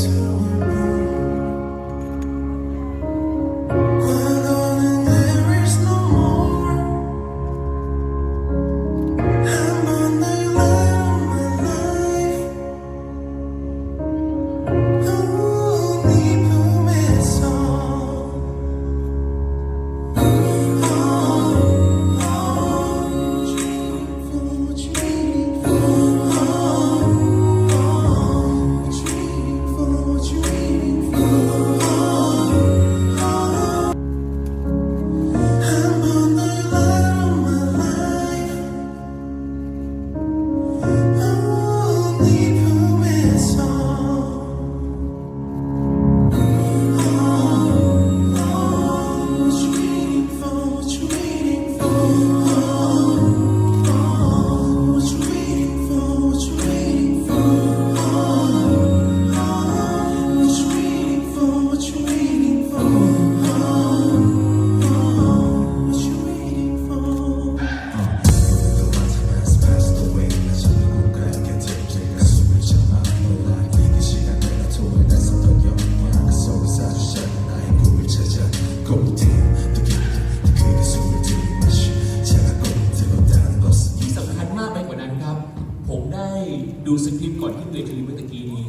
to ที่สำคัญมากไปกว่านั้นครับ ผมได้ดูสคริปต์ก่อนที่เวทีเมื่อตะกี้นี้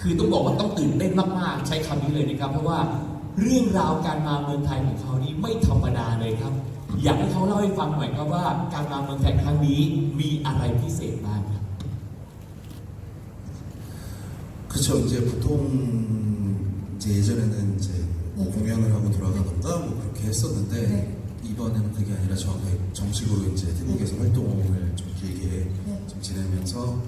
คือต้องบอกว่าต้องตื่นเต้นมากๆ ใช้คำนี้เลยนะครับ เพราะว่าเรื่องราวการมาเมืองไทยของเขานี้ไม่ธรรมดาเลยครับ อยากให้เขาเล่าให้ฟังหน่อยครับว่าการมาเมืองไทยครั้งนี้มีอะไรพิเศษบ้างครับ 그쵸 이제 보통 이제 예전에는 이제 뭐 공연을 하고 돌아가던가 뭐 그렇게 했었는데 네. 이번에는 그게 아니라 정확하게 정식으로 이제 태국에서 활동을 좀 길게 좀 지내면서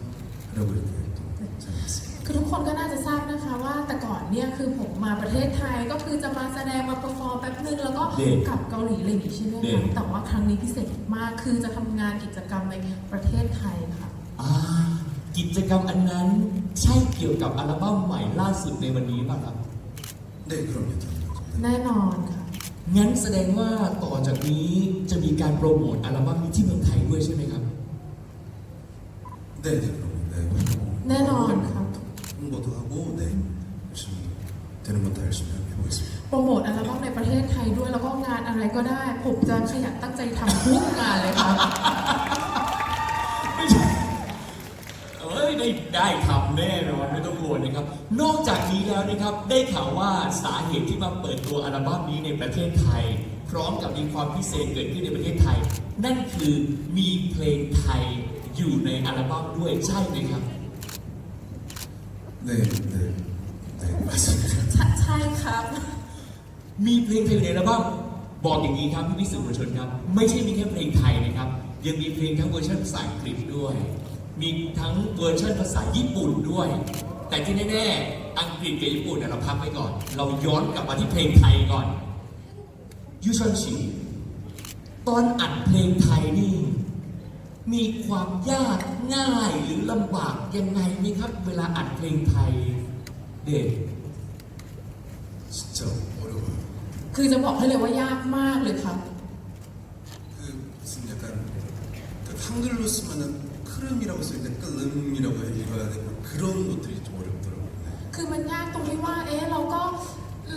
하려고 이렇게 또 생각했습니다. คือทุกคนก็น่าจะทราบนะคะว่าแต่ก่อนเนี่ยคือผมมาประเทศไทยก็คือจะมาแสดงมาเปอร์ฟอร์มแป๊บนึงแล้วก็ เด็ก กลับเกาหลีอะไรอย่างงี้ใช่ไหม เด็ก คะแต่ว่าครั้งนี้พิเศษมากคือจะทำงานกิจกรรมในประเทศไทยค่ะ อ่ากิจกรรมอันนั้นใช่เกี่ยวกับอัลบั้มใหม่ล่าสุดในวันนี้ป่ะครับ 네 그럼요. 네. แน่นอนค่ะ งั้นแสดงว่าต่อจากนี้จะมีการโปรโมทอัลบั้มนี้ที่เมืองไทยด้วยใช่ไหมครับ 네, 네, 그럼요. 네, 뭐, แน่นอนค่ะ 홍보도 하고, 네, 열심히 되는 건 다 열심히 해보겠습니다. โปรโมทอัลบั้มในประเทศไทยด้วยแล้วก็งานอะไรก็ได้ ผมจะขยันตั้งใจทำทุกงานเลยค่ะ เอ้ยได้ได้ทำแน่นอ อ นไม่ต้องกลัวนะครับ นอกจากนี้แล้วนะครับ ได้ข่าวว่าสาเหตุที่มาเปิดตัวอัลบั้มนี้ในประเทศไทย พร้อมกับมีความพิเศษเกิดขึ้นในประเทศไทย นั่นคือมีเพลงไทยอยู่ในอัลบั้มด้วยใช่ไหมครับ 네, 네, 네, 맞습니다. ใช่ใช่ครับ มีเพลงไทยอยู่ในอัลบั้มบอกอย่างนี้ครับพี่พิสุทธิ์ชนครับ ไม่ใช่มีแค่เพลงไทยนะครับ ยังมีเพลงทั้งเวอร์ชันภาษาอังกฤษด้วย มีทั้งเวอร์ชันภาษาญี่ปุ่นด้วย แต่ที่แน่ๆ อังกฤษกับญี่ปุ่นเนี่ยเราพักไว้ก่อน เราย้อนกลับมาที่เพลงไทยก่อนยูชอนชิตอนอัดเพลงไทยนี่ มีความยากง่ายหรือลำบากยังไงไหมครับ เวลาอัดเพลงไทยเด็ก 진짜 어려워요. คือจะบอกให้เลยว่ายากมากเลยครับ 그 무슨 약간 그 한글로 쓰면은 크름이라고 쓸 때 끓음이라고 읽어야 되고 그런 것들이 좀 어렵더라고요. 네. คือมันยากตรงที่ว่า เอ๊ะ เราก็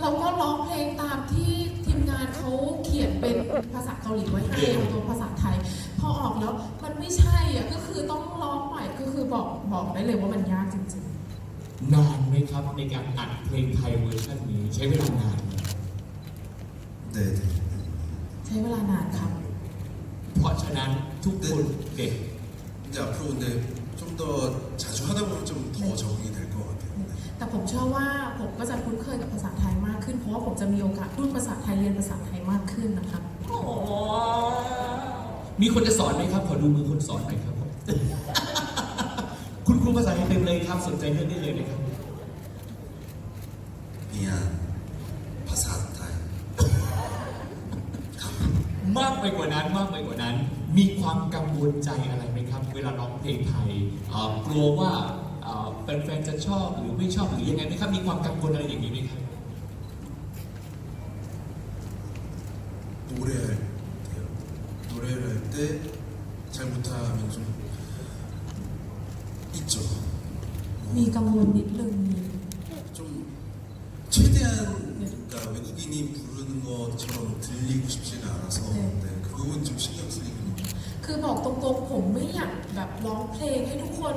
เราก็ร้องเพลงตามที่ทีมงานเขาเขียนเป็นภาษาเกาหลีไว้ให้เอาตัวภาษาไทย พอออกแล้วมันไม่ใช่อ่ะ ก็คือต้องร้องใหม่ ก็คือบอกบอกได้เลยว่ามันยากจริง นานไหมครับในการอัดเพลงไทยเวอร์ชันนี้ใช้เวลานานไหม 네, 네. ๆ ใช้เวลานานครับ เพราะฉะนั้นทุกคนเด็ก 이제 앞으로 근데 좀 더 자주 하다 보면 좀 더 적응이 될 것 같아요. 요. แต่ผมเชื่อว่าผมก็จะคุ้นเคยกับภาษาไทยมากขึ้น เพราะว่าผมจะมีโอกาสพูดภาษาไทยเรียนภาษาไทยมากขึ้นนะครับมีคนจะสอนไหมครับ ขอดูมือคนสอนหน่อยครับ คุณครูภาษาไทยเต็มเลยครับ สนใจเรื่องนี้เลยนะครับเนี่ยภาษาไทยมากไปกว่านั้นมากไปกว่านั้น มีความกังวลใจอะไรไหมครับ เวลาร้องเพลงไทยกลัวว่า แฟนๆจะชอบหรือไม่ชอบหรือยังไงไหมครับ มีความกังวลอะไรอย่างนี้ไหมครับ 노래할 때요. 노래를 할 때 잘못하면 좀 있죠. มีกังวลนิดนึงมี 좀 최대한 그러니까 외국인이 부르는 것처럼 들리고 싶지가 않아서 네. 네, 그 부분 좀 신경 쓰이긴 해요. คือบอกตรงๆผมไม่อยากแบบร้องเพลงให้ทุกคน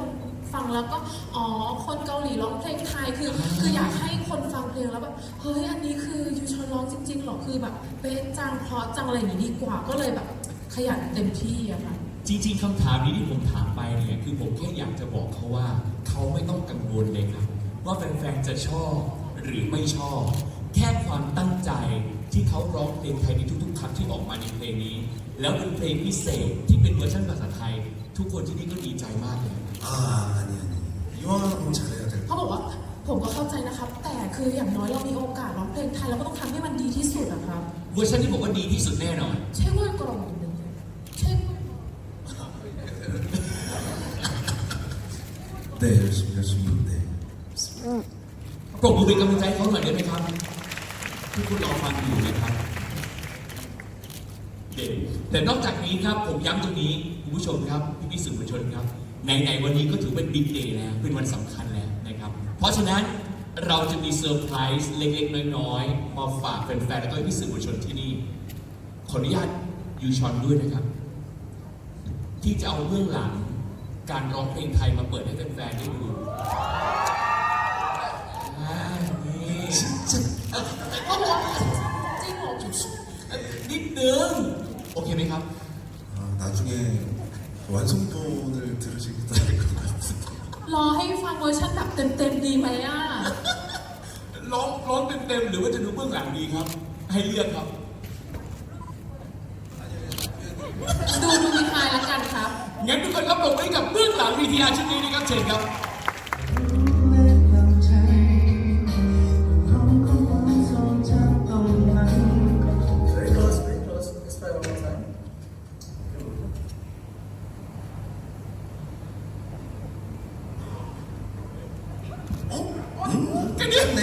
ฟังแล้วก็อ๋อคนเกาหลีร้องเพลงไทยคือ คืออยากให้คนฟังเพลงแล้วแบบเฮ้ยอันนี้คือยูชอนร้องจริงๆหรอคือแบบเป๊ะจังเพราะจังอะไรอย่างนี้ดีกว่าก็เลยแบบขยันเต็มที่อะค่ะจริง ๆคำถามนี้ที่ผมถามไปเนี่ยคือผมแค่อยากจะบอกเขาว่า เขาไม่ต้องกังวลเลยครับ ว่าแฟนๆจะชอบหรือไม่ชอบ แค่ความตั้งใจที่เขาร้องเพลงไทยในทุกๆคำที่ออกมาในเพลงนี้ แล้วเป็นเพลงพิเศษที่เป็นเวอร์ชันภาษาไทย ทุกคนที่นี่ก็ดีใจมากเลย 아 아니 아니 이왕하면 잘해야 될 เขาบอกว่าผมก็เข้าใจนะครับ แต่คืออย่างน้อยเรามีโอกาสร้องเพลงไทยเราก็ต้องทำให้มันดีที่สุดอะครับ เวอร์ชันที่ผมว่าดีที่สุดแน่นอน เช่นว่าก่อนเช่น 네 열심히 열심히 네 ปรบมือเป็นกำลังใจให้เขาหน่อยได้ไหมครับทุกคนรอฟังอยู่นะครับเด็แต่นอกจากนี้ครับผมย้ำตรงนี้คุณผู้ชมครับพี่พี่ๆสื่อมวลชนครับ ในๆวันนี้ก็ถือเป็นบิ๊กเดย์แล้วเป็นวันสำคัญแล้วนะครับ เพราะฉะนั้นเราจะมีเซอร์ไพรส์เล็กๆ น้อยๆมาฝากแฟนๆแล้วก็พี่ๆสื่อมวลชนที่นี่ ขออนุญาตยูชอนด้วยนะครับ ที่จะเอาเบื้องหลังการร้องเพลงไทยมาเปิดให้แฟนๆได้ดูอ่านี่ เขาบอกจริงเหรอ นิดนึง โอเคไหมครับ 아, 나중에 완성본을 들으시기도 할 것 같은데 รอให้ฟังเวอร์ชันแบบเต็มๆดีไหมอ่ะ ร้องร้องเต็มๆหรือว่าจะดูเบื้องหลังดีครับ ให้เลือกครับ ดูดูมีทายแล้วกันครับ งั้นทุกคนครับปรบมือให้กับเบื้องหลังวีทีอาร์ชุดนี้นะครับเชิญครับ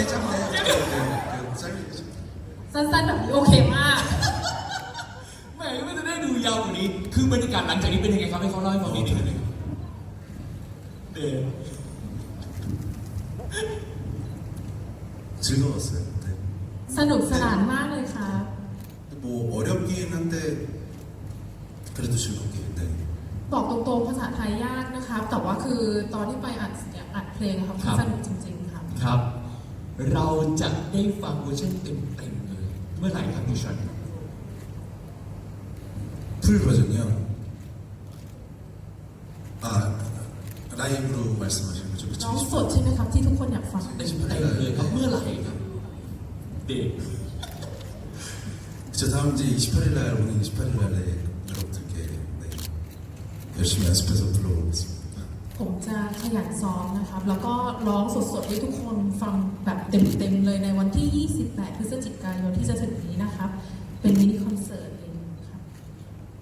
กันเนี่ย 네 짬내 네, 그 짧게 좀 สั้นๆแบบนี้โอเคมาก แหม่ไม่จะได้ดูยาวกว่านี้ คือบรรยากาศหลังจากนี้เป็นยังไงครับให้เขาเล่าให้ฟังนิดนึงครับเด 즐거웠어요. 네. สนุกสนานมากเลยครับ 뭐 어렵긴 한데 그래도 즐겁게 네. บอกตรงๆภาษาไทยยากนะครับ แต่ว่าคือตอนที่ไปอัดเสียงอัดเพลงอะครับ ครับ สนุกจริงๆครับ ครับ เราจะได้ฟังเวอร์ชันเต็มๆเลย เมื่อไหร่ครับพี่ชอน 풀 버전이요. 아 라이브로 말씀하시는 거죠? น้อง 그쵸? สดใช่ไหมครับที่ทุกคนอยากฟัง เต็มเลยครับ เมื่อไหร่ครับ เด็ก 그쵸 다음 이제 28일 날 오는 28일 날에 여러분들께 네, 열심히 연습해서 불러보겠습니다. ผมจะขยันซ้อมนะครับ แล้วก็ร้องสดๆให้ทุกคนฟังแบบเต็มๆเลยในวันที่ 28 พฤศจิกายนที่จะถึงนี้นะครับ เป็นมินิคอนเสิร์ตเองครับ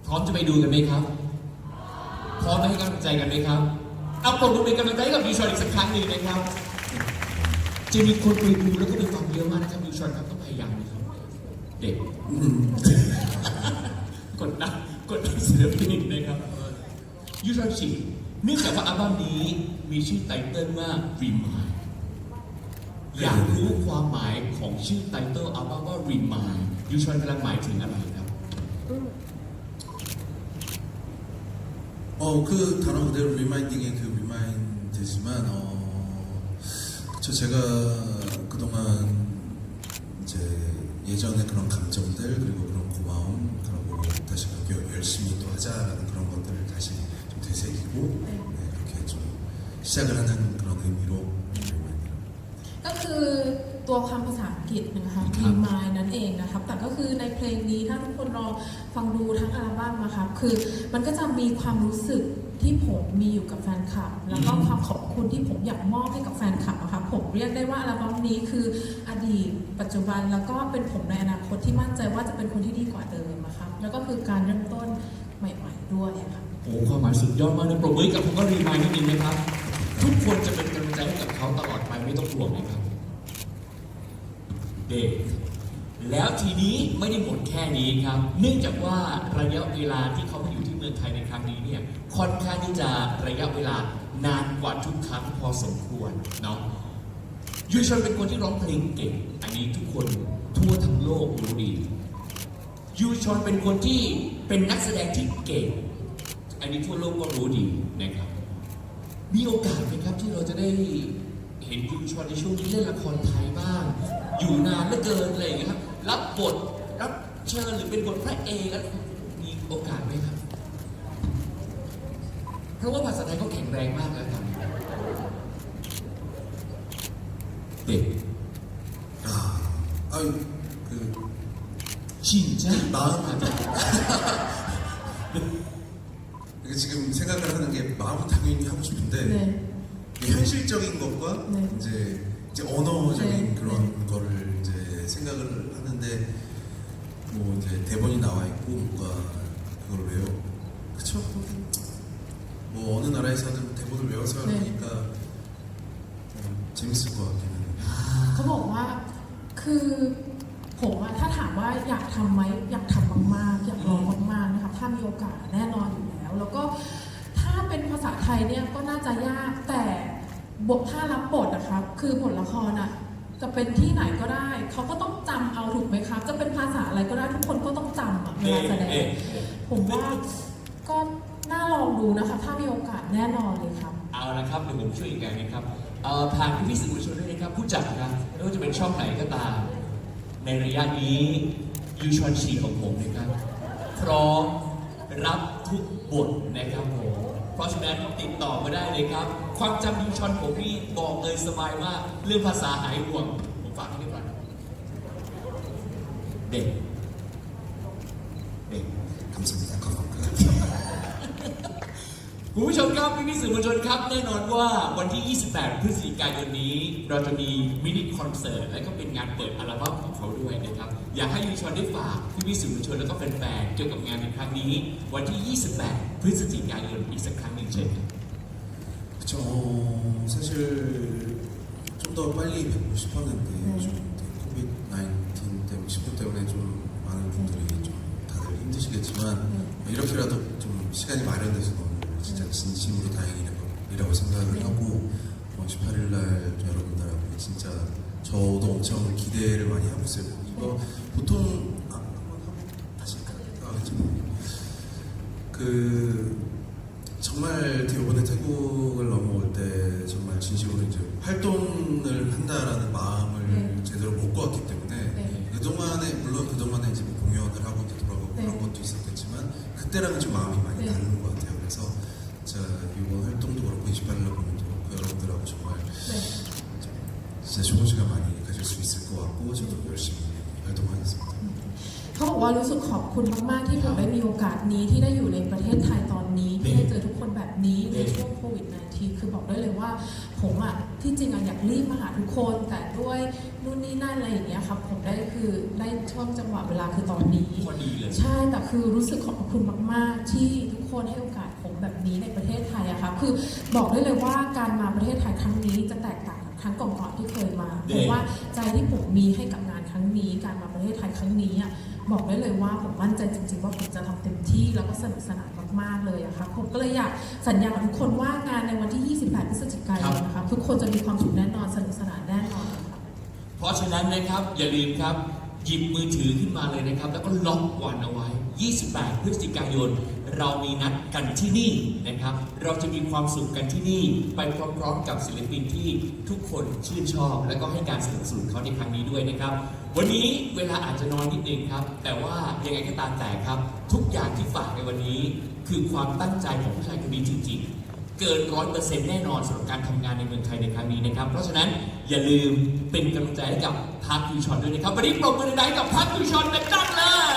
พร้อมจะไปดูกันไหมครับ พร้อมไปให้กำลังใจกันไหมครับ เอาปรบมือเป็นกำลังใจให้กับยูชอนอีกสักครั้งหนึ่งนะครับ จะมีคนไปดูแล้วก็ไปฟังเยอะมากนะครับยูชอนครับต้องพยายามนะครับเด็กกดดันกดดันศิลปินนะครับยูชอนชิ เนื่องจากว่าอัลบั้มนี้มีชื่อไตเติ้ลว่า Remind อยากรู้ความหมายของชื่อไตเติ้ลอัลบั้มว่า Remind ยูชอนกำลังหมายถึงอะไรครับ 어 그 단어 그대로 리마인딩의 그 리마인드지만 어 그쵸 제가 그동안 이제 예전의 그런 감정들 그리고 그런 고마움 그리고 다시 그렇게 열심히 또 하자라는 그런 것들을 다시 시작을 하는 그런 의미로 리마인딩 ก็คือตัวคำภาษาอังกฤษนะคะ ครับ Remind นั่นเองนะครับ แต่ก็คือในเพลงนี้ถ้าทุกคนลองฟังดูทั้งอัลบั้มนะคะคือมันก็จะมีความรู้สึกที่ผมมีอยู่กับแฟนคลับ แล้วก็ความขอบคุณที่ผมอยากมอบให้กับแฟนคลับนะคะผมเรียกได้ว่าอัลบั้มนี้คืออดีต ปัจจุบันแล้วก็เป็นผมในอนาคตที่มั่นใจว่าจะเป็นคนที่ดีกว่าเดิมนะคะแล้วก็คือการเริ่มต้นใหม่ๆด้วยค่ะ โอ้ความหมายสุดยอดมากเลยปรบมือให้กับผมก็รีมายนิดนึงนะครับ ทุกคนจะเป็นกำลังใจให้กับเขาตลอดไปไม่ต้องห่วงนะครับเด็กแล้วทีนี้ไม่ได้หมดแค่นี้ครับ เนื่องจากว่าระยะเวลาที่เขามาอยู่ที่เมืองไทยในครั้งนี้เนี่ยค่อนข้างที่จะระยะเวลานานกว่าทุกครั้งพอสมควรเนาะยูชอนเป็นคนที่ร้องเพลงเก่ง อันนี้ทุกคนทั่วทั้งโลกรู้ดียูชอนเป็นคนที่เป็นนักแสดงที่เก่ง อันนี้ทั่วโลกก็รู้ดีนะครับ มีโอกาสไหมครับที่เราจะได้เห็นยูชอนในช่วงนี้เล่นละครไทยบ้าง อยู่นานเหลือเกินอะไรอย่างเงี้ยครับ รับบทรับเชิญหรือเป็นบทพระเอกอะไรมีโอกาสไหมครับ เพราะว่าภาษาไทยเขาแข็งแรงมากแล้วครับเด็ก 아, 아유, 그, ชินจ้า 마음 이게 지금 생각을 하는 게 마음은 당연히 하고 싶은데 네. 이게 현실적인 것과 네. 이제, 이제 언어적인 네. 그런 거를 이제 생각을 하는데 뭐 이제 대본이 나와 있고 뭔가 그걸 외워 그쵸 뭐 어느 나라에서든 대본을 외워서 네. 하니까 어, 재밌을 것 같기는 해요. เขาบอกว่าคือผมอะถ้าถามว่าอยากทำไหมอยากทำมากๆอยากลองมากๆนะคะถ้ามีโอกาสแน่นอนอยู่แล้ว แล้วก็ถ้า เป็นภาษาไทยเนี่ยก็น่าจะยากแต่บทถ้ารับบทอะครับคือบทละครอะจะเป็นที่ไหนก็ได้ เขาก็ต้องจำเอาถูกไหมครับ จะเป็นภาษาอะไรก็ได้ทุกคนก็ต้องจำอะเวลาแสดงเอ๊ะเอ๊ะผมว่าก็น่าลองดูนะคะ ถ้ามีโอกาสแน่นอนเลยครับ เอาละครับเดี๋ยวผมช่วยอีกอย่างนะครับเอ่อทางพี่ๆสื่อมวลชนด้วยนะครับผู้จัดนะไม่ว่าจะเป็นช่องไหนก็ตาม ในระยะนี้ยูชอนชีของผมนะครับ พร้อมรับทุกบทนะครับผม เพราะฉะนั้นติดต่อมาได้เลยครับ ความจำดีชอนผมนี่บอกเลยสบายมาก เรื่องภาษาหายห่วง ผมฝากให้เรียบร้อนเด็ก คุณผู้ชมครับพี่ๆสื่อมวลชนครับแน่นอนว่าวันที่ 28 พฤศจิกายนนี้ เราจะมีมินิคอนเสิร์ตและก็เป็นงานเปิดอัลบั้มของเขาด้วยนะครับ อยากให้ยูชอนได้ฝากพี่ๆสื่อมวลชนแล้วก็แฟนๆเกี่ยวกับงานในครั้งนี้ วันที่ 28 พฤศจิกายนอีกสักครั้งหนึ่งเช่นครับ 그쵸. 어, 사실 좀 더 빨리 뵙고 싶었는데 네. 좀 코비드 19 때문에 19 때문에 좀 많은 분들이 좀 다들 힘드시겠지만 네. 이렇게라도 좀 시간이 마련돼서 너무 진짜 진심으로 다행이라고 생각을 네. 하고 18일 날 여러분들하고 진짜 저도 엄청 기대를 많이 하고 있어요. 이거 보통 아, 다시? 아, 괜찮아요. 그 정말 이번에 태국을 넘어올 때 정말 진심으로 이제 활동을 한다라는 마음을 네. 제대로 먹고 왔기 때문에 네. 그동안에 물론 그동안에 이제 뭐 공연을 하고 이제 돌아가고 네. 그런 것도 있었겠지만 그때랑은 좀 마음이 많이 네. 다른 것 같아요. 그래서 활동도 그렇고 28일 공연도 그렇고 여러분들하고 정말 네. 진짜 좋은 시간 많이 가질 수 있을 것 같고 저도 열심히 활동하겠습니다. เขาบอกว่ารู้สึกขอบคุณมากๆ ที่ผมได้มีโอกาสนี้ที่ได้อยู่ในประเทศไทยตอนนี้ที่ได้เจอทุกคนแบบนี้ในช่วงโควิด -19 คือบอกได้เลยว่า ผมอ่ะที่จริงอ่ะอยากรีบมาหาทุกคน แต่ด้วยนู่นนี่นั่นอะไรอย่างเงี้ยครับผมได้คือได้ช่วงจังหวะเวลาคือตอนนี้ พอดีเลย ใช่แต่คือรู้สึกขอบคุณมาก ๆ ที่ทุกคนให้โอกาสผมแบบ นี้ในประเทศไทยอะค่ะคือบอกได้เลยว่าการมาประเทศไทยครั้งนี้จะแตกต่างกับครั้งก่อนๆที่เคยมาเพราะว่าใจที่ผมมีให้กับงานครั้งนี้ การมาประเทศไทยครั้งนี้อะบอกได้เลยว่าผมมั่นใจจริงๆ ว่าผมจะทำเต็มที่แล้วก็สนุกสนานมากๆเลยอะค่ะผมก็เลยอยากสัญญากับทุกคนว่างานในวันที่ 28 พฤศจิกายนนะคะทุกคนจะมีความสุขแน่นอนสนุกสนานแน่นอนเพราะฉะนั้นนะครับอย่าลืมครับหยิบมือถือขึ้นมาเลยนะครับ แล้วก็ล็อกวันเอาไว้ 28 พฤศจิกายน เรามีนัดกันที่นี่นะครับ เราจะมีความสุขกันที่นี่ ไปพร้อมๆกับศิลปินที่ทุกคนชื่นชอบ และก็ให้การสนับสนุนเขาในครั้งนี้ด้วยนะครับ วันนี้เวลาอาจจะน้อยนิดนึงครับ แต่ว่ายังไงก็ตามแต่ครับ ทุกอย่างที่ฝากในวันนี้ คือความตั้งใจของผู้ชายคนนี้จริง ๆเกินร้อยเปอร์เซ็นต์แน่นอนสำหรับการทำงานในเมืองไทยในครั้งนี้นะครับ เพราะฉะนั้นอย่าลืมเป็นกำลังใจให้กับพักยูชอนด้วยนะครับ วันนี้ปรบมือดังๆให้กับพักยูชอนดังเลย